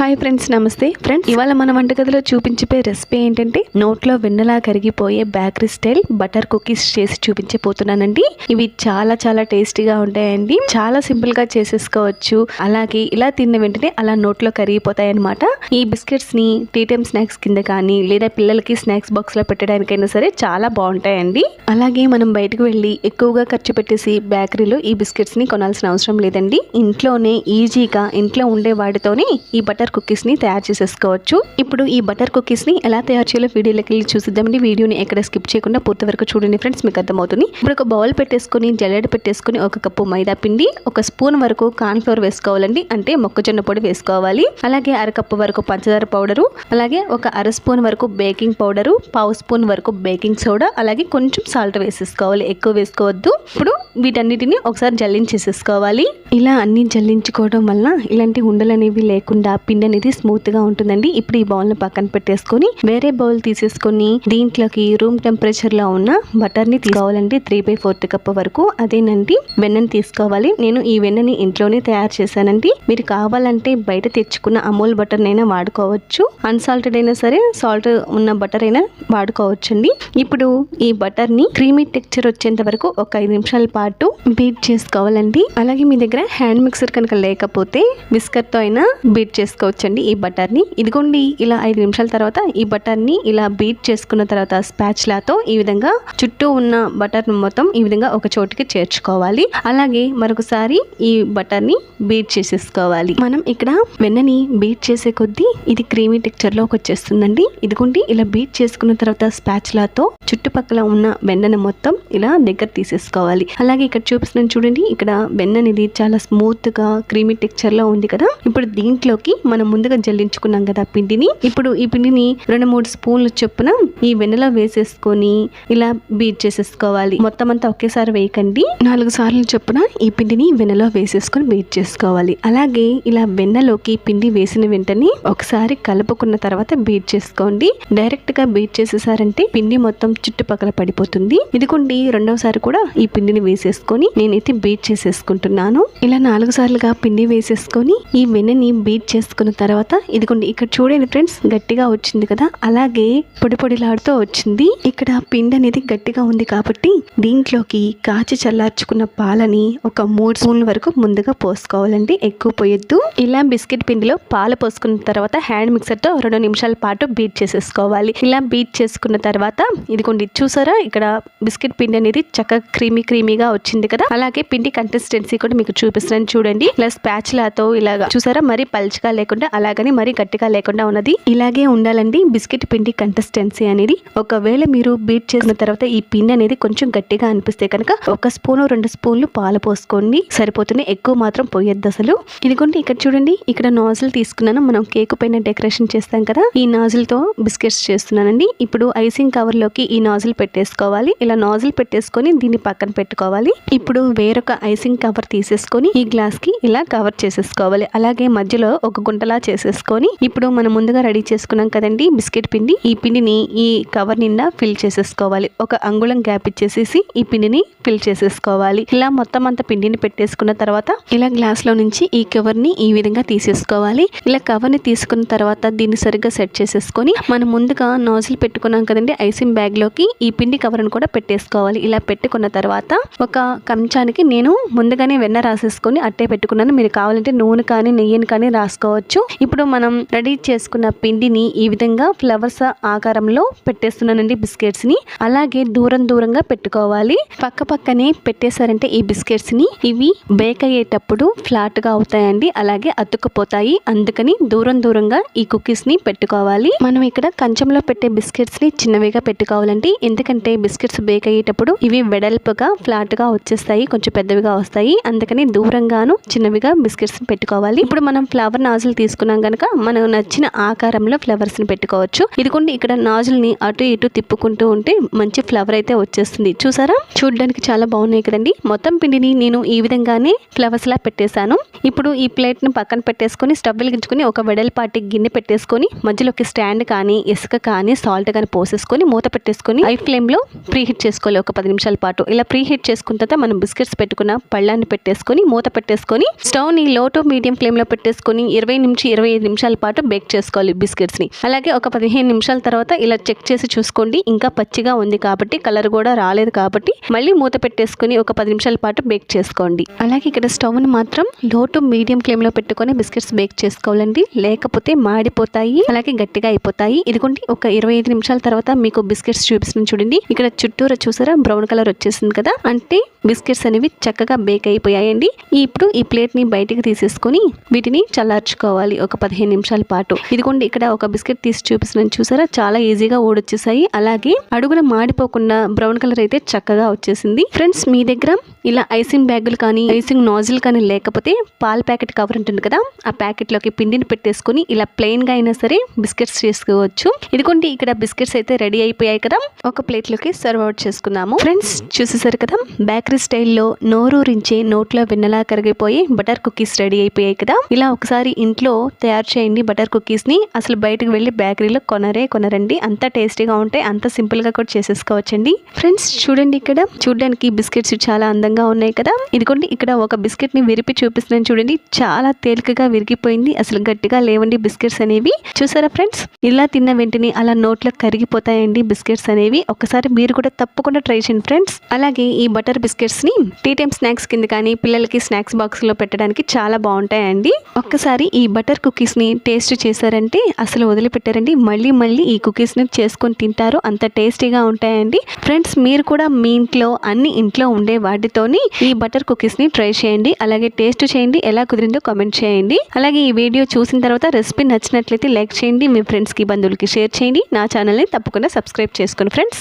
Hi friends నమస్తే. Friends ఇవాళ మన వంటగదిలో చూపించిపోయే రెసిపీ ఏంటంటే నోట్లో వెన్నలా కరిగిపోయే బేకరీ స్టైల్ బటర్ కుకీస్ చేసి చూపించబోతున్నానండి. ఇవి చాలా చాలా టేస్టీగా ఉంటాయండి. చాలా సింపుల్గా చేసేసుకోవచ్చు. అలాగే ఇలా తిన్న వెంటనే అలా నోట్లో కరిగిపోతాయి అనమాట ఈ బిస్కెట్స్ని టీ టైమ్ స్నాక్స్ కింద కానీ లేదా పిల్లలకి స్నాక్స్ బాక్స్లో పెట్టడానికైనా సరే చాలా బాగుంటాయండి. అలాగే మనం బయటకు వెళ్ళి ఎక్కువగా ఖర్చు పెట్టేసి బేకరీలో ఈ బిస్కెట్స్ని కొనాల్సిన అవసరం లేదండి. ఇంట్లోనే ఈజీగా ఇంట్లో ఉండే వాటితోనే ఈ బటర్ బటర్ కుకీస్ని తయారు చేసేసుకోవచ్చు. ఇప్పుడు ఈ బటర్ కుకీస్ని ఎలా తయారు చేయాలో వీడియోలోకి వెళ్ళి చూసిద్దామండి. వీడియోని ఎక్కడ స్కిప్ చేయకుండా పూర్తి వరకు చూడండి ఫ్రెండ్స్ మీకు అర్థమవుతుంది. ఇప్పుడు ఒక బౌల్ పెట్టేసుకొని జల్లెడ పెట్టేసుకొని ఒక కప్పు మైదా పిండి ఒక స్పూన్ వరకు కార్న్ఫ్లోర్ వేసుకోవాలండి. అంటే మొక్కజొన్న పొడి వేసుకోవాలి. అలాగే అరకప్పు వరకు పంచదార పౌడరు అలాగే ఒక అర స్పూన్ వరకు బేకింగ్ పౌడరు పావు స్పూన్ వరకు బేకింగ్ సోడా అలాగే కొంచెం సాల్ట్ వేసేసుకోవాలి. ఎక్కువ వేసుకోవద్దు. ఇప్పుడు వీటన్నిటిని ఒకసారి జల్లించేసేసుకోవాలి. ఇలా అన్ని జల్లించుకోవడం వల్ల ఇలాంటి ఉండలు అనేవి లేకుండా పిండి అనేది స్మూత్గా ఉంటుందండి. ఇప్పుడు ఈ బౌల్ని పక్కన పెట్టేసుకొని వేరే బౌల్ తీసేసుకొని దీంట్లోకి రూమ్ టెంపరేచర్లో ఉన్న బటర్ని తీసుకోవాలండి. త్రీ బై ఫోర్త్ కప్ వరకు అదేనండి. వెన్నని తీసుకోవాలి. నేను ఈ వెన్నని ఇంట్లోనే తయారు చేశానండి. మీరు కావాలంటే బయట తెచ్చుకున్న అమూల్ బటర్ అయినా వాడుకోవచ్చు. అన్సాల్టెడ్ అయినా సరే సాల్ట్ ఉన్న బటర్ అయినా వాడుకోవచ్చండి. ఇప్పుడు ఈ బటర్ని క్రీమీ టెక్చర్ వచ్చేంత వరకు ఒక ఐదు నిమిషాల పాటు బీట్ చేసుకోవాలండి. అలాగే మీ దగ్గర హ్యాండ్ మిక్సర్ కనుక లేకపోతే బిస్కట్తో అయినా బీట్ చేసుకోవచ్చండి ఈ బటర్ని ఇదిగోండి ఇలా ఐదు నిమిషాల తర్వాత ఈ బటర్ని ఇలా బీట్ చేసుకున్న తర్వాత స్పాచ్లాతో ఈ విధంగా చుట్టూ ఉన్న బటర్ మొత్తం ఈ విధంగా ఒక చోటుకి చేర్చుకోవాలి. అలాగే మరొకసారి ఈ బటర్ని బీట్ చేసేసుకోవాలి. మనం ఇక్కడ వెన్నని బీట్ చేసే కొద్దీ ఇది క్రీమీ టెక్చర్లోకి వచ్చేస్తుందండి. ఇదిగోండి ఇలా బీట్ చేసుకున్న తర్వాత స్పాచ్లాతో చుట్టుపక్కల ఉన్న వెన్నను మొత్తం ఇలా దగ్గర తీసేసుకోవాలి. అలాగే ఇక్కడ చూపిస్తున్నాను చూడండి ఇక్కడ వెన్న అనేది చాలా స్మూత్గా క్రీమీ టెక్చర్లో ఉంది కదా. ఇప్పుడు దీంట్లోకి మనం ముందుగా జల్లించుకున్నాం కదా పిండిని. ఇప్పుడు ఈ పిండిని రెండు మూడు స్పూన్లు చొప్పున ఈ వెన్నలో వేసేసుకొని ఇలా బీట్ చేసేసుకోవాలి. మొత్తం అంతా ఒకేసారి వేయకండి. నాలుగు సార్లు చొప్పున ఈ పిండిని వెన్నలో వేసేసుకొని బీట్ చేసుకోవాలి. అలాగే ఇలా వెన్నలోకి పిండి వేసిన వెంటనే ఒకసారి కలుపుకున్న తర్వాత బీట్ చేసుకోండి. డైరెక్ట్గా బీట్ చేసేసారంటే పిండి మొత్తం చుట్టుపక్కల పడిపోతుంది. ఇదిగోండి రెండవసారి కూడా ఈ పిండిని వేసి వేసేసుకొని నేనైతే బీట్ చేసేసుకుంటున్నాను. ఇలా నాలుగు సార్లుగా పిండి వేసేసుకొని ఈ వెన్నని బీట్ చేసుకున్న తర్వాత ఇదిగోండి ఇక్కడ చూడండి ఫ్రెండ్స్ గట్టిగా వచ్చింది కదా? అలాగే పొడి పొడిలాడుతూ వచ్చింది. ఇక్కడ పిండి అనేది గట్టిగా ఉంది కాబట్టి దీంట్లోకి కాచి చల్లార్చుకున్న పాలని ఒక మూడు స్పూన్ల వరకు ముందుగా పోసుకోవాలండి ఎక్కువ పోయొద్దు. ఇలా బిస్కెట్ పిండిలో పాలు పోసుకున్న తర్వాత హ్యాండ్ మిక్సర్తో రెండు నిమిషాల పాటు బీట్ చేసేసుకోవాలి. ఇలా బీట్ చేసుకున్న తర్వాత ఇదిగోండి చూసారా? ఇక్కడ బిస్కెట్ పిండి అనేది చక్కగా క్రీమీ క్రీమీగా వచ్చింది కదా. అలాగే పిండి కన్సిస్టెన్సీ కూడా మీకు చూపిస్తున్నాను చూడండి. ఇలా స్పాచ్లాతో ఇలాగా చూసారా? మరి పల్చగా లేకుండా అలాగని మరి గట్టిగా లేకుండా ఉన్నది. ఇలాగే ఉండాలండి బిస్కెట్ పిండి కన్సిస్టెన్సీ అనేది. ఒకవేళ మీరు బీట్ చేసిన తర్వాత ఈ పిండి అనేది కొంచెం గట్టిగా అనిపిస్తే కనుక ఒక స్పూను రెండు స్పూన్లు పాలు పోసుకోండి. సరిపోతుంది. ఎక్కువ మాత్రం పోయొద్దు అసలు. ఇదిగోండి ఇక్కడ చూడండి. ఇక్కడ నాజిల్ తీసుకున్నాను. మనం కేక్ పైన డెకరేషన్ చేస్తాం కదా. ఈ నాజులతో తో బిస్కెట్స్ చేస్తున్నానండి. ఇప్పుడు ఐసింగ్ కవర్లోకి ఈ నాజులు పెట్టేసుకోవాలి. ఇలా నాజులు పెట్టేసుకొని దీన్ని పక్కన పెట్టుకోవాలి. ఇప్పుడు వేరొక ఐసింగ్ కవర్ తీసేసుకొని ఈ గ్లాస్కి ఇలా కవర్ చేసేసుకోవాలి. అలాగే మధ్యలో ఒక గుంటలా చేసేసుకొని ఇప్పుడు మనం ముందుగా రెడీ చేసుకున్నాం కదండి బిస్కెట్ పిండి. ఈ పిండిని ఈ కవర్ నిండా ఫిల్ చేసేసుకోవాలి. ఒక అంగుళం గ్యాప్ ఇచ్చేసేసి ఈ పిండిని ఫిల్ చేసేసుకోవాలి. ఇలా మొత్తం అంత పిండిని పెట్టేసుకున్న తర్వాత ఇలా గ్లాస్లో నుంచి ఈ కవర్ని ఈ విధంగా తీసేసుకోవాలి. ఇలా కవర్ని తీసుకున్న తర్వాత దీన్ని సరిగ్గా సెట్ చేసేసుకొని మనం ముందుగా నాజిల్ పెట్టుకున్నాం కదండి ఐసింగ్ బ్యాగ్లోకి ఈ పిండి కవర్ని కూడా పెట్టేసుకోవాలి. ఇలా పెట్టుకున్న తర్వాత ఒక ఒక కంచానికి నేను ముందుగానే వెన్న రాసేసుకొని అట్టే పెట్టుకున్నాను. మీరు కావాలంటే నూనె కానీ నెయ్యిని కానీ రాసుకోవచ్చు. ఇప్పుడు మనం రెడీ చేసుకున్న పిండిని ఈ విధంగా ఫ్లవర్స్ ఆకారంలో పెట్టేస్తున్నానండి బిస్కెట్స్ని అలాగే దూరం దూరంగా పెట్టుకోవాలి. పక్క పక్కనే పెట్టేశారంటే ఈ బిస్కెట్స్ని ఇవి బేక్ అయ్యేటప్పుడు ఫ్లాట్గా అవుతాయండి. అలాగే అతుక్కుపోతాయి. అందుకని దూరం దూరంగా ఈ కుకీస్ని పెట్టుకోవాలి. మనం ఇక్కడ కంచంలో పెట్టే బిస్కెట్స్ని చిన్నవిగా పెట్టుకోవాలండి. ఎందుకంటే బిస్కెట్స్ బేక్ అయ్యేటప్పుడు ఇవి వెడల్పుగా ఫ్లాట్ చిన్నగా వచ్చేస్తాయి కొంచెం పెద్దవిగా వస్తాయి. అందుకని దూరంగాను చిన్నవిగా బిస్కెట్స్ని పెట్టుకోవాలి. ఇప్పుడు మనం ఫ్లవర్ నాజులు తీసుకున్నాం కనుక మనం నచ్చిన ఆకారంలో ఫ్లవర్స్ని పెట్టుకోవచ్చు ఇదిగోండి ఇక్కడ నాజుల్ని అటు ఇటు తిప్పుకుంటూ ఉంటే మంచి ఫ్లవర్ అయితే వచ్చేస్తుంది. చూసారా? చూడడానికి చాలా బాగున్నాయి కదండి. మొత్తం పిండిని నేను ఈ విధంగానే ఫ్లవర్స్ లా పెట్టేశాను. ఇప్పుడు ఈ ప్లేట్ను పక్కన పెట్టేసుకొని స్టవ్ వెలిగించుకొని ఒక వెడల్పాటి గిన్నె పెట్టేసుకొని మధ్యలోకి స్టాండ్ కానీ ఇసుక కానీ సాల్ట్ కానీ పోసేసుకొని మూత పెట్టేసుకొని హై ఫ్లేమ్లో ప్రీ హీట్ చేసుకోవాలి. ఒక పది నిమిషాల పాటు. ఇలా ప్రీ హీట్ చేసుకున్న తర్వాత మనం బిస్కెట్స్ పెట్టుకున్న పళ్ళాన్ని పెట్టేసుకొని మూత పెట్టేసుకొని స్టవ్ని లో టు మీడియం ఫ్లేమ్లో పెట్టేసుకొని ఇరవై నుంచి ఇరవై ఐదు నిమిషాల పాటు బేక్ చేసుకోవాలి బిస్కెట్స్ని. అలాగే ఒక పదిహేను నిమిషాల తర్వాత ఇలా చెక్ చేసి చూసుకోండి. ఇంకా పచ్చిగా ఉంది కాబట్టి కలర్ కూడా రాలేదు కాబట్టి మళ్ళీ మూత పెట్టేసుకుని ఒక పది నిమిషాల పాటు బేక్ చేసుకోండి. అలాగే ఇక్కడ స్టవ్ని మాత్రం లో టు మీడియం ఫ్లేమ్లో పెట్టుకొని బిస్కెట్స్ బేక్ చేసుకోవాలండి. లేకపోతే మాడిపోతాయి. అలాగే గట్టిగా అయిపోతాయి. ఇదిగోండి ఒక ఇరవై ఐదు నిమిషాల తర్వాత మీకు బిస్కెట్స్ చూపిస్తుంది చూడండి. ఇక్కడ చుట్టూరా చూసారా? బ్రౌన్ కలర్ వచ్చేసింది కదా. అంటే బిస్కెట్స్ అనేవి చక్కగా బేక్ అయిపోయాయండి. ఇప్పుడు ఈ ప్లేట్ని బయటికి తీసేసుకొని వీటిని చల్లార్చుకోవాలి. ఒక పదిహేను నిమిషాల పాటు. ఇదిగోండి ఇక్కడ ఒక బిస్కెట్ తీసి చూపిస్తున్నాను. చూసారా? చాలా ఈజీగా ఓడొచ్చేసాయి అలాగే అడుగున మాడిపోకుండా బ్రౌన్ కలర్ అయితే చక్కగా వచ్చేసింది. ఫ్రెండ్స్ మీ దగ్గర ఇలా ఐసింగ్ బ్యాగులు కానీ ఐసింగ్ నాజిల్ కానీ లేకపోతే పాల ప్యాకెట్ కవర్ ఉంటుంది కదా ఆ ప్యాకెట్లోకి పిండిని పెట్టేసుకొని ఇలా ప్లెయిన్గా అయినా సరే బిస్కెట్స్ చేసుకోవచ్చు. ఇదిగోండి ఇక్కడ బిస్కెట్స్ అయితే రెడీ అయిపోయాయి కదా ఒక ప్లేట్లోకి సర్వ్ అవుట్ చేసుకున్నాము ఫ్రెండ్స్ చూసేసారు కదా బేకరీ స్టైల్లో నోరూరించే నోట్లో వెన్నలా కరిగిపోయి బటర్ కుకీస్ రెడీ అయిపోయాయి కదా. ఇలా ఒకసారి ఇంట్లో తయారు చేయండి బటర్ కుకీస్ని. అసలు బయటకు వెళ్ళి బేకరీలో కొనరే కొనరండి. అంత టేస్టీగా ఉంటాయి అంత సింపుల్గా కూడా చేసేసుకోవచ్చండి. ఫ్రెండ్స్ చూడండి ఇక్కడ చూడడానికి బిస్కెట్స్ చాలా అందంగా ఉన్నాయి కదా? ఇదిగోండి ఇక్కడ ఒక బిస్కెట్ని విరిపి చూపిస్తున్నాను చూడండి. చాలా తేలికగా విరిగిపోయింది. అసలు గట్టిగా లేవండి బిస్కెట్స్ అనేవి. చూసారా ఫ్రెండ్స్? ఇలా తిన్న వెంటనే అలా నోట్లో కరిగిపోతాయండి బిస్కెట్స్ అనేవి. ఒకసారి మీరు కూడా తప్పకుండా ట్రై చేయండి ఫ్రెండ్స్. అలాగే ఈ బటర్ బిస్కెట్స్ని టీ టైమ్ స్నాక్స్ కింద కానీ పిల్లలకి స్నాక్స్ బాక్స్లో పెట్టడానికి చాలా బాగుంటాయండి. ఒక్కసారి ఈ బటర్ కుకీస్ని టేస్ట్ చేశారంటే అసలు వదిలిపెట్టారండి. మళ్ళీ మళ్ళీ ఈ కుకీస్ని చేసుకొని తింటారు. అంత టేస్టీగా ఉంటాయండి. ఫ్రెండ్స్ మీరు కూడా మీ ఇంట్లో అన్ని ఇంట్లో ఉండే వాటితో వాటితోని ఈ బటర్ కుకీస్ని ట్రై చేయండి అలాగే టేస్ట్ చేయండి ఎలా కుదిరిందో కామెంట్ చేయండి. అలాగే ఈ వీడియో చూసిన తర్వాత రెసిపీ నచ్చినట్లయితే లైక్ చేయండి మీ ఫ్రెండ్స్కి బంధువులకి షేర్ చేయండి. నా ఛానల్ని తప్పకుండా సబ్స్క్రైబ్ చేసుకోండి ఫ్రెండ్స్.